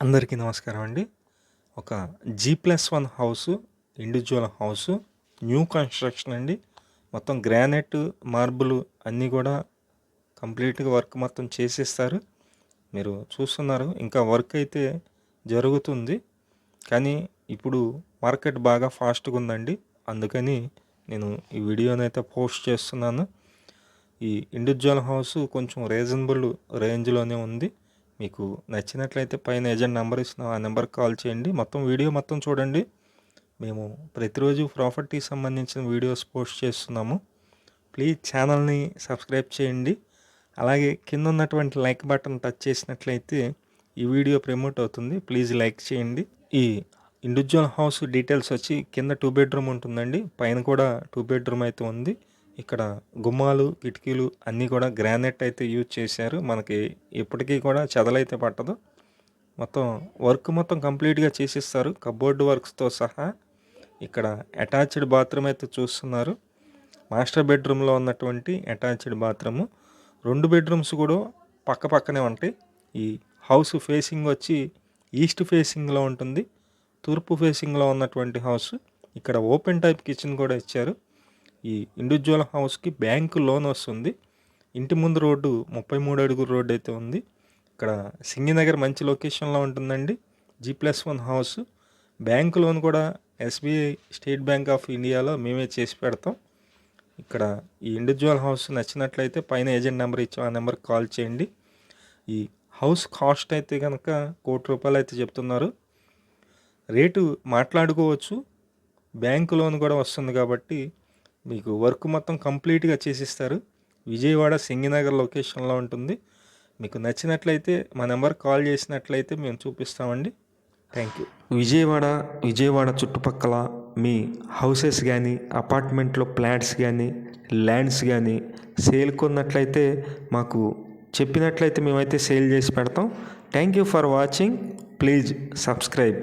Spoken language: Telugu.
అందరికీ నమస్కారం అండి. ఒక G plus one house individual house new construction అండి. మొత్తం గ్రానైట్ మార్బుల్ అన్నీ కూడా కంప్లీట్గా వర్క్ మొత్తం చేసేస్తారు. మీరు చూస్తున్నారు ఇంకా వర్క్ అయితే జరుగుతుంది. కానీ ఇప్పుడు మార్కెట్ బాగా ఫాస్ట్గా ఉందండి. అందుకని నేను ఈ వీడియోని అయితే పోస్ట్ చేస్తున్నాను. ఈ ఇండివిజువల్ హౌస్ కొంచెం రీజనబుల్ రేంజ్లోనే ఉంది. మీకు నచ్చినట్లయితే పైన ఏజెంట్ నెంబర్ ఇచ్చిన ఆ నెంబర్కి కాల్ చేయండి. మొత్తం వీడియో మొత్తం చూడండి. మేము ప్రతిరోజు ప్రాపర్టీకి సంబంధించిన వీడియోస్ పోస్ట్ చేస్తున్నాము. ప్లీజ్ ఛానల్ని సబ్స్క్రైబ్ చేయండి. అలాగే కింద ఉన్నటువంటి లైక్ బటన్ టచ్ చేసినట్లయితే ఈ వీడియో ప్రమోట్ అవుతుంది. ప్లీజ్ లైక్ చేయండి. ఈ ఇండివిజువల్ హౌస్ డీటెయిల్స్ వచ్చి కింద టూ బెడ్రూమ్ ఉంటుందండి. పైన కూడా టూ బెడ్రూమ్ అయితే ఉంది. ఇక్కడ గుమ్మాలు కిటికీలు అన్నీ కూడా గ్రానైట్ అయితే యూజ్ చేశారు. మనకి ఎప్పటికీ కూడా చెదలైతే పట్టదు. మొత్తం వర్క్ మొత్తం కంప్లీట్గా చేసిస్తారు. కబోర్డ్ వర్క్స్తో సహా ఇక్కడ అటాచ్డ్ బాత్రూమ్ అయితే చూస్తున్నారు. మాస్టర్ బెడ్రూమ్లో ఉన్నటువంటి అటాచ్డ్ బాత్రూము. రెండు బెడ్రూమ్స్ కూడా పక్క పక్కనే ఉంటాయి. ఈ హౌస్ ఫేసింగ్ వచ్చి ఈస్ట్ ఫేసింగ్లో ఉంటుంది. తూర్పు ఫేసింగ్లో ఉన్నటువంటి హౌస్. ఇక్కడ ఓపెన్ టైప్ కిచెన్ కూడా ఇచ్చారు. ఈ ఇండివిజువల్ హౌస్కి బ్యాంకు లోన్ వస్తుంది. ఇంటి ముందు రోడ్డు ముప్పై మూడు అడుగుల రోడ్డు అయితే ఉంది. ఇక్కడ సింగినగర్ మంచి లొకేషన్లో ఉంటుందండి. G plus one house. Bank loan కూడా ఎస్బీఐ స్టేట్ బ్యాంక్ ఆఫ్ ఇండియాలో మేమే చేసి పెడతాం. ఇక్కడ ఈ ఇండివిజువల్ హౌస్ నచ్చినట్లయితే పైన ఏజెంట్ నెంబర్ ఇచ్చాం ఆ నెంబర్కి కాల్ చేయండి. ఈ హౌస్ కాస్ట్ అయితే కనుక కోటి రూపాయలు అయితే చెప్తున్నారు. రేటు మాట్లాడుకోవచ్చు. బ్యాంకు లోన్ కూడా వస్తుంది కాబట్టి మీకు వర్క్ మొత్తం కంప్లీట్గా చేసిస్తారు. విజయవాడ సింగినగర్ లొకేషన్లో ఉంటుంది. మీకు నచ్చినట్లయితే మా నెంబర్ కాల్ చేసినట్లయితే మేము చూపిస్తామండి. Thank you. విజయవాడ విజయవాడ చుట్టుపక్కల మీ హౌసెస్ కానీ అపార్ట్మెంట్లో ప్లాట్స్ కానీ ల్యాండ్స్ కానీ సేల్ కొన్నట్లయితే మాకు చెప్పినట్లయితే మేమైతే సేల్ చేసి పెడతాం. Thank you for watching. Please subscribe.